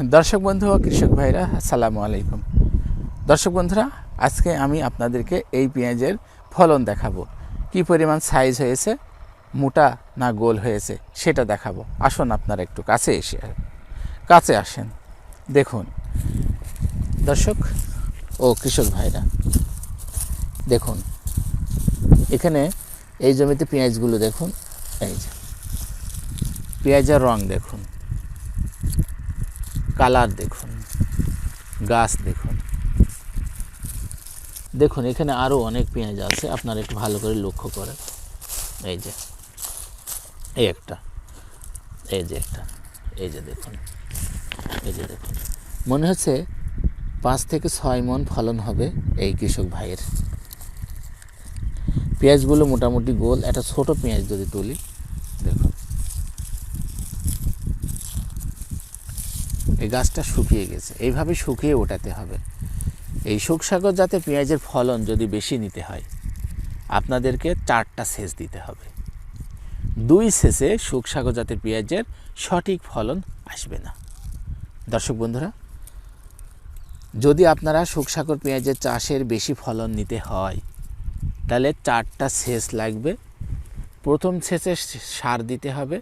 দর্শক বন্ধু ও কৃষক ভাইরা, আসসালামু আলাইকুম। দর্শক বন্ধুরা, আজকে আমি আপনাদেরকে এই পেঁয়াজের ফলন দেখাবো। কি পরিমাণ সাইজ হয়েছে, মোটা না গোল হয়েছে, সেটা দেখাবো। আসুন আপনারা একটু কাছে এসে, কাছে আসেন। দেখুন, দর্শক ও কৃষক ভাইরা, দেখুন, এখানে এই জমিতে পেঁয়াজগুলো দেখুন, এই যে, পেঁয়াজের রং দেখুন। কালার দেখুন, গাছ দেখুন। দেখুন, এখানে আরও অনেক পেঁয়াজ আছে, আপনারা একটু ভালো করে লক্ষ্য করেন। এই যে, এই একটা, এই যে একটা, এই যে দেখুন, এই যে দেখুন। মনে হচ্ছে পাঁচ থেকে ছয় মন ফলন হবে এই কৃষক ভাইয়ের। পেঁয়াজগুলো মোটামুটি গোল, একটা ছোট পেঁয়াজ যদি তুলি, দেখুন। এই গাছটা শুকিয়ে গেছে। এইভাবে শুকিয়ে ওঠাতে হবে। এই শুকসাগর যাতে পেঁয়াজের ফলন যদি বেশি নিতে হয়, আপনাদেরকে চারটা সেচ দিতে হবে। দুই সেচে শুকসাগর জাতের পেঁয়াজের সঠিক ফলন আসবে না। দর্শক বন্ধুরা, যদি আপনারা শুকসাগর পেঁয়াজের চাষের বেশি ফলন নিতে হয়, তাহলে চারটা সেচ লাগবে। প্রথম সেচে সার দিতে হবে,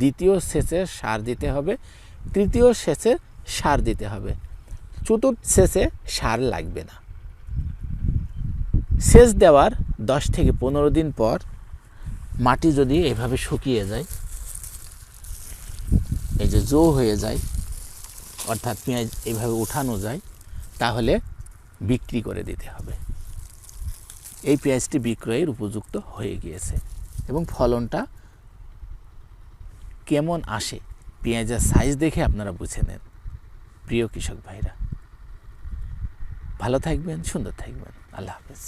দ্বিতীয় সেচে সার দিতে হবে তৃতীয় সেচে সার দিতে হবে। চতুর্থ সেচে সার লাগবে না। সেচ দেওয়ার দশ থেকে পনেরো দিন পর মাটি যদি এভাবে শুকিয়ে যায়, এই যে জো হয়ে যায়, অর্থাৎ পেঁয়াজ এইভাবে উঠানো যায়, তাহলে বিক্রি করে দিতে হবে। এই পেঁয়াজটি বিক্রয়ের উপযুক্ত হয়ে গিয়েছে এবং ফলনটা কেমন আসে পেঁয়াজের সাইজ দেখে আপনারা বুঝে নেন। প্রিয় কৃষক ভাইরা, ভালো থাকবেন, সুন্দর থাকবেন। আল্লাহ হাফেজ।